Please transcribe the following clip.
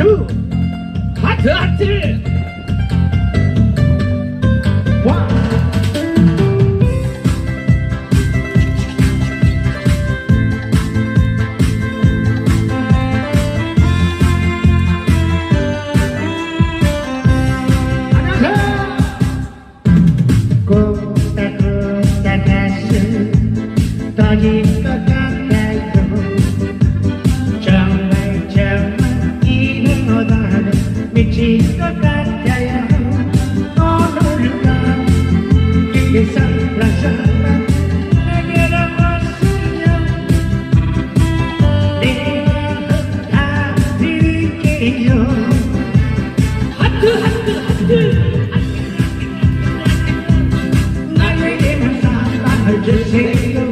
하트 하트. 와. 안녕하세요. 꼬다꼬다 가슴 떠니까 Just take